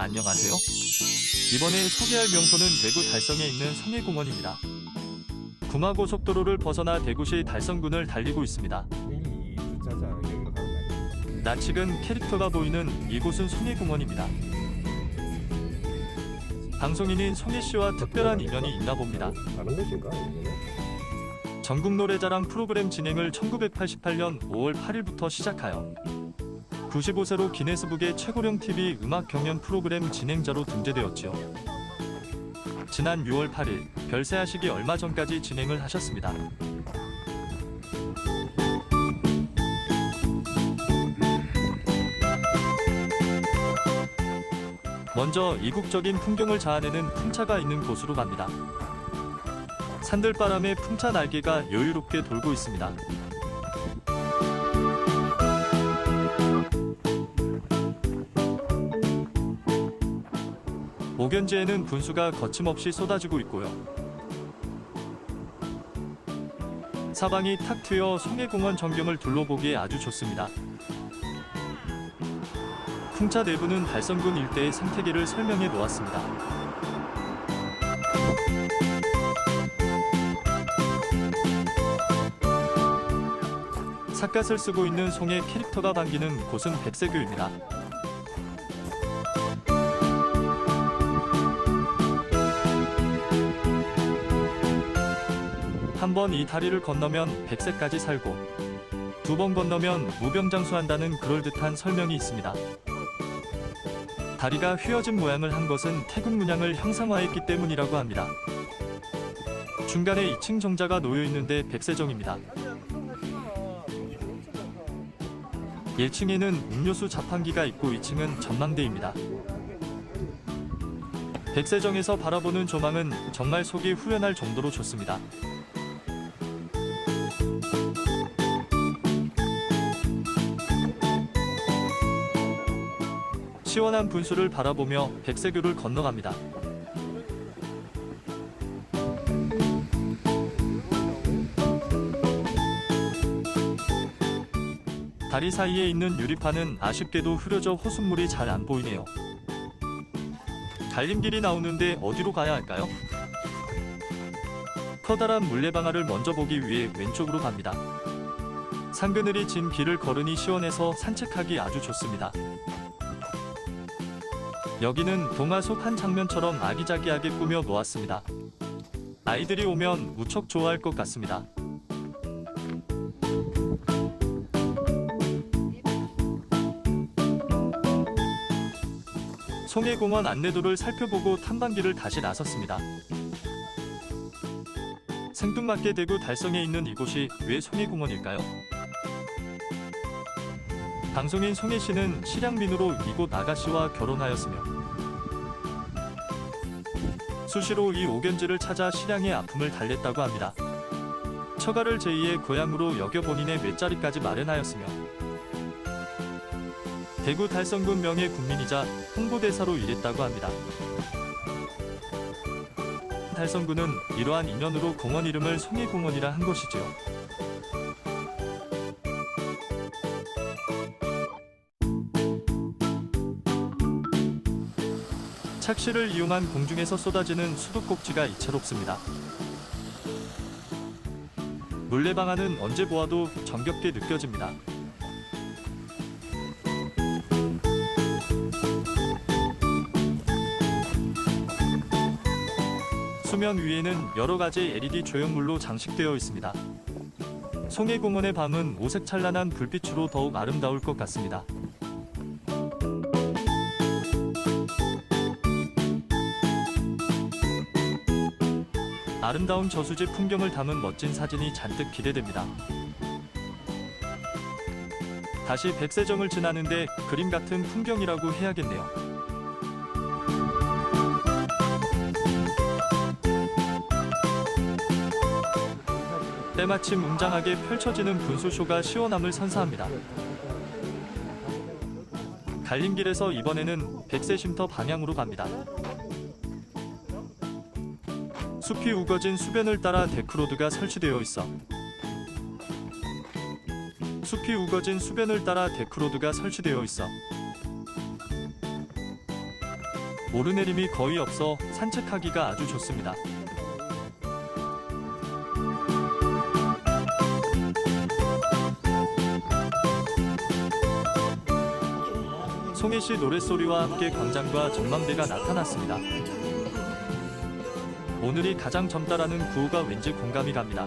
안녕하세요. 이번에 소개할 명소는 대구 달성에 있는 성해공원입니다. 궁화고속도로를 벗어나 대구시 달성군을 달리고 있습니다. 낯익은 캐릭터가 보이는 이곳은 송해공원입니다. 방송인인 송혜 씨와 특별한 인연이 있나 봅니다. 전국 노래자랑 프로그램 진행을 1988년 5월 8일부터 시작하여 95세로 기네스북의 최고령 TV 음악 경연 프로그램 진행자로 등재되었지요. 지난 6월 8일 별세하시기 얼마 전까지 진행을 하셨습니다. 먼저 이국적인 풍경을 자아내는 풍차가 있는 곳으로 갑니다. 산들바람에 풍차 날개가 여유롭게 돌고 있습니다. 오견지에는 분수가 거침없이 쏟아지고 있고요. 사방이 탁 트여 송해공원 전경을 둘러보기에 아주 좋습니다. 풍차 내부는 달성군 일대의 생태계를 설명해 놓았습니다. 삿갓을 쓰고 있는 송의 캐릭터가 반기는 곳은 백세교입니다. 한 번 이 다리를 건너면 백세까지 살고 두 번 건너면 무병장수한다는 그럴듯한 설명이 있습니다. 다리가 휘어진 모양을 한 것은 태국 문양을 형상화했기 때문이라고 합니다. 중간에 2층 정자가 놓여 있는데 백세정입니다. 1층에는 음료수 자판기가 있고 2층은 전망대입니다. 백세정에서 바라보는 조망은 정말 속이 후련할 정도로 좋습니다. 시원한 분수를 바라보며 백세교를 건너갑니다. 다리 사이에 있는 유리판은 아쉽게도 흐려져 호숫물이 잘 안 보이네요. 갈림길이 나오는데 어디로 가야 할까요? 커다란 물레방아를 먼저 보기 위해 왼쪽으로 갑니다. 산그늘이 진 길을 걸으니 시원해서 산책하기 아주 좋습니다. 여기는 동화 속 한 장면처럼 아기자기하게 꾸며 놓았습니다. 아이들이 오면 무척 좋아할 것 같습니다. 송해공원 안내도를 살펴보고 탐방길을 다시 나섰습니다. 생뚱맞게 대구 달성에 있는 이곳이 왜 송해공원일까요? 방송인 송혜 씨는 실향민으로 이곳 아가씨와 결혼하였으며 수시로 이 오견지를 찾아 실향의 아픔을 달랬다고 합니다. 처가를 제2의 고향으로 여겨 본인의 외자리까지 마련하였으며 대구 달성군 명예 국민이자 홍보대사로 일했다고 합니다. 달성군은 이러한 인연으로 공원 이름을 송해공원이라 한 것이지요. 착시를 이용한 공중에서 쏟아지는 수도꼭지가 이채롭습니다. 물레방아는 언제 보아도 정겹게 느껴집니다. 수면 위에는 여러 가지 LED 조형물로 장식되어 있습니다. 송해공원의 밤은 오색 찬란한 불빛으로 더욱 아름다울 것 같습니다. 아름다운 저수지 풍경을 담은 멋진 사진이 잔뜩 기대됩니다. 다시 백세정을 지나는데 그림 같은 풍경이라고 해야겠네요. 때마침 웅장하게 펼쳐지는 분수쇼가 시원함을 선사합니다. 갈림길에서 이번에는 백세쉼터 방향으로 갑니다. 숲이 우거진 수변을 따라 데크로드가 설치되어 있어 숲이 우거진 수변을 따라 데크로드가 설치되어 있어 오르내림이 거의 없어 산책하기가 아주 좋습니다. 송혜 씨 노랫소리와 함께 광장과 전망대가 나타났습니다. 오늘이 가장 젊다라는 구호가 왠지 공감이 갑니다.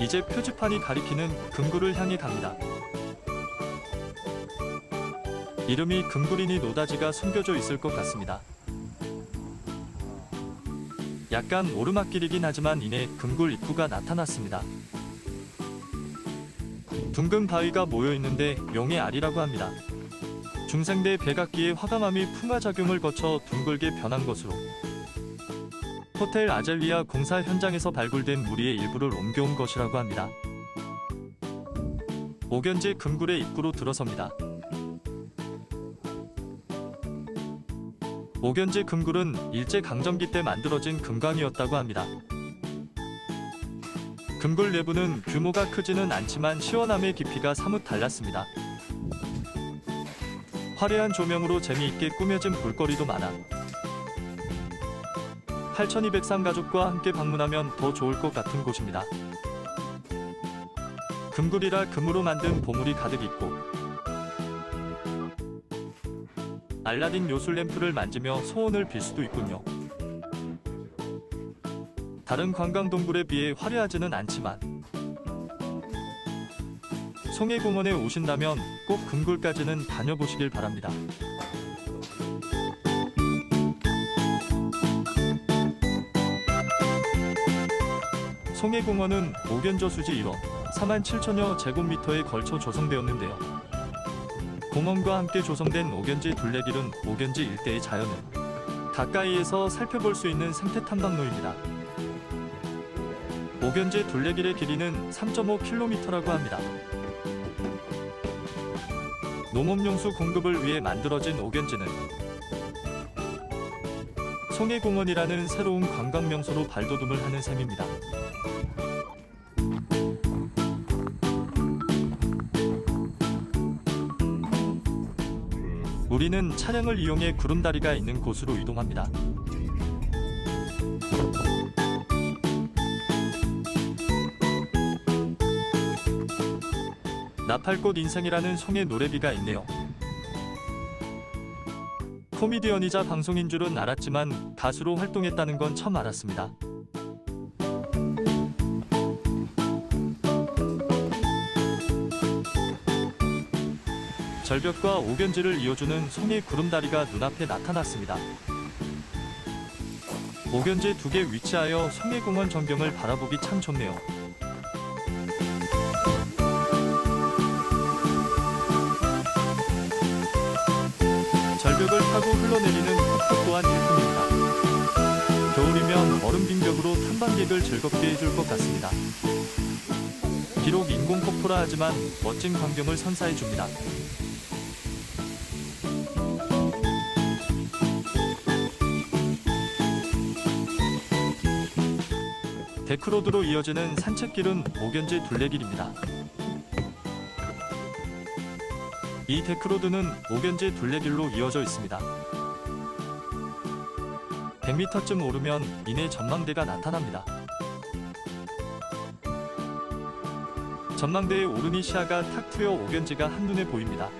이제 표지판이 가리키는 금구를 향해 갑니다. 이름이 금구리니 노다지가 숨겨져 있을 것 같습니다. 약간 오르막길이긴 하지만 이내 금굴 입구가 나타났습니다. 둥근 바위가 모여 있는데 용의 알이라고 합니다. 중생대 백악기의 화강암이 풍화작용을 거쳐 둥글게 변한 것으로 호텔 아젤리아 공사 현장에서 발굴된 무리의 일부를 옮겨온 것이라고 합니다. 오견지 금굴의 입구로 들어섭니다. 오견지 금굴은 일제 강점기 때 만들어진 금강이었다고 합니다. 금굴 내부는 규모가 크지는 않지만 시원함의 깊이가 사뭇 달랐습니다. 화려한 조명으로 재미있게 꾸며진 볼거리도 많아 8203 가족과 함께 방문하면 더 좋을 것 같은 곳입니다. 금굴이라 금으로 만든 보물이 가득 있고 알라딘 요술 램프를 만지며 소원을 빌 수도 있군요. 다른 관광 동굴에 비해 화려하지는 않지만 송해공원에 오신다면 꼭 금굴까지는 다녀보시길 바랍니다. 송해공원은 오견저 수지 1원 4만 7천여 제곱미터에 걸쳐 조성되었는데요. 공원과 함께 조성된 오견지 둘레길은 오견지 일대의 자연을 가까이에서 살펴볼 수 있는 생태 탐방로입니다. 오견지 둘레길의 길이는 3.5km라고 합니다. 농업용수 공급을 위해 만들어진 오견지는 송해공원이라는 새로운 관광 명소로 발돋움을 하는 셈입니다. 우리는 차량을 이용해 구름다리가 있는 곳으로 이동합니다. 나팔꽃 인생이라는 송의 노래비가 있네요. 코미디언이자 방송인 줄은 알았지만 가수로 활동했다는 건 처음 알았습니다. 절벽과 오견지를 이어주는 송의 구름다리가 눈앞에 나타났습니다. 오견지 두 개 위치하여 송해공원 전경을 바라보기 참 좋네요. 타고 흘러내리는 폭포 또한 일품입니다. 겨울이면 얼음 빙벽으로 탐방객을 즐겁게 해줄 것 같습니다. 비록 인공 폭포라 하지만 멋진 광경을 선사해 줍니다. 데크로드로 이어지는 산책길은 오견지 둘레길입니다. 이 데크로드는 오견지 둘레길로 이어져 있습니다. 100m쯤 오르면 이내 전망대가 나타납니다. 전망대에 오르니 시야가 탁 트여 오견지가 한눈에 보입니다.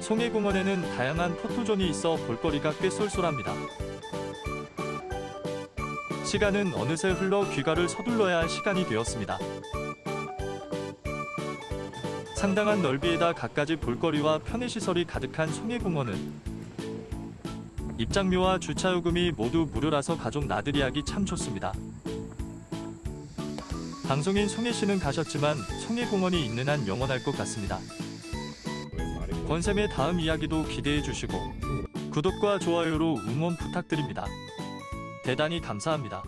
송해공원에는 다양한 포토존이 있어 볼거리가 꽤 쏠쏠합니다. 시간은 어느새 흘러 귀가를 서둘러야 할 시간이 되었습니다. 상당한 넓이에다 갖가지 볼거리와 편의시설이 가득한 송해공원은 입장료와 주차 요금이 모두 무료라서 가족 나들이 하기 참 좋습니다. 방송인 송혜 씨는 가셨지만 송해공원이 있는 한 영원할 것 같습니다. 권쌤의 다음 이야기도 기대해 주시고 구독과 좋아요로 응원 부탁드립니다. 대단히 감사합니다.